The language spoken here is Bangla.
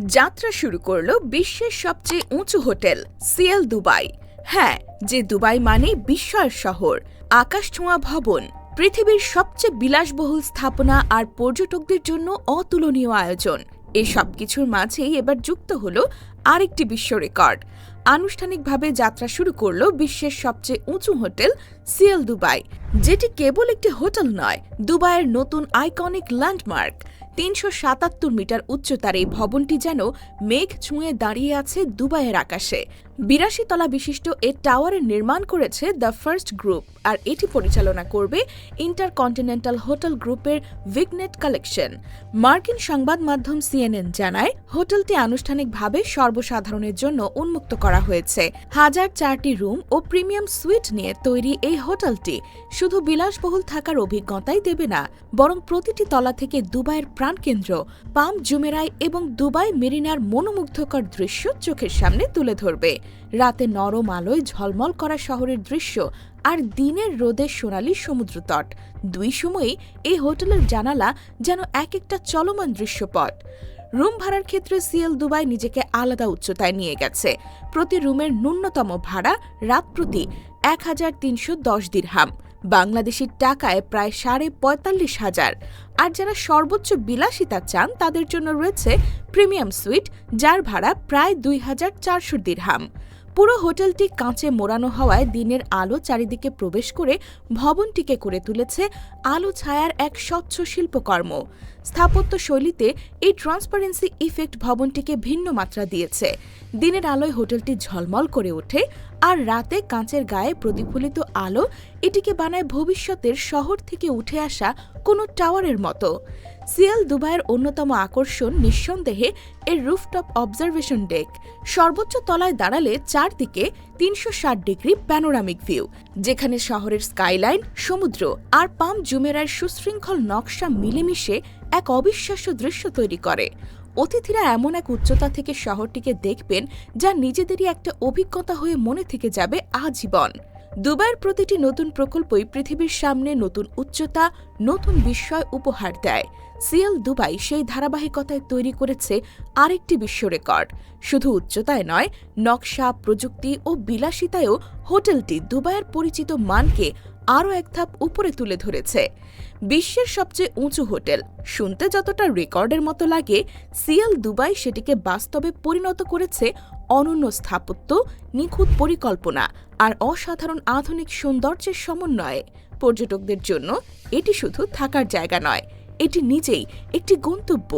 যাত্রা শুরু করল বিশ্বের সবচেয়ে উঁচু হোটেল সিএল দুবাই। হ্যাঁ যে দুবাই মানে বিস্ময়ের শহর আকাশ ছোঁয়া ভবন। পৃথিবীর সবচেয়ে বিলাসবহুল স্থাপনা আর পর্যটকদের জন্য অতুলনীয় আয়োজন। এসব সব কিছুর মাঝেই এবার যুক্ত হলো আরেকটি বিশ্ব রেকর্ড আনুষ্ঠানিকভাবে যাত্রা শুরু করল বিশ্বের সবচেয়ে উঁচু হোটেল সিএল দুবাই, যেটি কেবল একটি হোটেল নয়, দুবাইয়ের নতুন আইকনিক ল্যান্ডমার্ক। তিনশো সাতাত্তর মিটার উচ্চতার এই ভবনটি যেন মেঘ ছুঁয়ে দাঁড়িয়ে আছে দুবাইয়ের আকাশে। বিরাশি তলা বিশিষ্ট এ টাওয়ারের নির্মাণ করেছে দ্য ফার্স্ট গ্রুপ, আর এটি পরিচালনা করবে ইন্টারকন্টিনেন্টাল হোটেল গ্রুপের ভিগনেট কালেকশন। মার্কিন সংবাদ মাধ্যম সিএনএন জানায়, হোটেলটি আনুষ্ঠানিকভাবে সর্বসাধারণের জন্য উন্মুক্ত করা হয়েছে। হাজার চারটি রুম ও প্রিমিয়াম সুইট নিয়ে তৈরি এই হোটেলটি শুধু বিলাসবহুল থাকার অভিজ্ঞতাই দেবে না, বরং প্রতিটি তলা থেকে দুবাইয়ের প্রাণকেন্দ্র, পাম জুমেরাই এবং দুবাই মেরিনার মনোমুগ্ধকর দৃশ্য চোখের সামনে তুলে ধরবে। রাতে নরম আলোয় ঝলমল করা শহরের দৃশ্য আর দিনের রোদে সোনালি সমুদ্রতট। দুই সময়েই এই হোটেলের জানালা যেন এক একটা চলমান দৃশ্যপট। রুম ভাড়ার ক্ষেত্রে সিএল দুবাই নিজেকে আলাদা উচ্চতায় নিয়ে গেছে। প্রতি রুমের ন্যূনতম ভাড়া রাত প্রতি এক হাজার তিনশো দশ দিরহাম। বাংলাদেশের টাকায় প্রায় সাড়ে পঁয়তাল্লিশ হাজার। আর যারা সর্বোচ্চ বিলাসিতা চান, তাদের জন্য রয়েছে প্রিমিয়াম সুইট, যার ভাড়া প্রায় দুই হাজার চারশো দিরহাম। পুরো হোটেলটি কাঁচে মোড়ানো হওয়ায় দিনের আলো চারিদিকে প্রবেশ করে ভবনটিকে করে তুলেছে আলো ছায়ার এক স্বচ্ছ শিল্পকর্ম। স্থাপত্য শৈলীতে এই ট্রান্সপারেন্সি ইফেক্ট ভবনটিকে ভিন্ন মাত্রা দিয়েছে। দিনের আলোয় হোটেলটি ঝলমল করে ওঠে আর রাতে কাঁচের গায়ে প্রতিফলিত আলো এটিকে বানায় ভবিষ্যতের শহর থেকে উঠে আসা কোনো টাওয়ারের মতো। সিএল দুবাইয়ের অন্যতম আকর্ষণ নিঃসন্দেহে এর রুফটপ অবজারভেশন ডেক। সর্বোচ্চ তলায় দাঁড়ালে চারদিকে তিনশো ষাট ডিগ্রি প্যানোরামিক ভিউ যেখানে শহরের স্কাইলাইন সমুদ্র আর পাম জুমেরার সুশৃঙ্খল নকশা মিলেমিশে এক অবিশ্বাস্য দৃশ্য তৈরি করে। অতিথিরা এমন এক উচ্চতা থেকে শহরটিকে দেখবেন যা নিজেদেরই একটা অভিজ্ঞতা হয়ে মনে থেকে যাবে আজীবন। দুবাইয়ের প্রতিটি নতুন প্রকল্পই পৃথিবীর সামনে নতুন উচ্চতা, নতুন বিস্ময় উপহার দেয়। সিএল দুবাই সেই ধারাবাহিকতায় তৈরি করেছে আরেকটি বিশ্ব রেকর্ড। শুধু উচ্চতায় নয়, নকশা, প্রযুক্তি ও বিলাসিতায়ও হোটেলটি দুবাইয়ের পরিচিত মানকে আরও এক ধাপ উপরে তুলে ধরেছে। বিশ্বের সবচেয়ে উঁচু হোটেল। শুনতে যতটা রেকর্ডের মতো লাগে সিএল দুবাই সেটিকে বাস্তবে পরিণত করেছে অনন্য স্থাপত্য, নিখুঁত পরিকল্পনা আর অসাধারণ আধুনিক সৌন্দর্যের সমন্বয়ে। পর্যটকদের জন্য এটি শুধু থাকার জায়গা নয়, এটি নিজেই একটি গন্তব্য।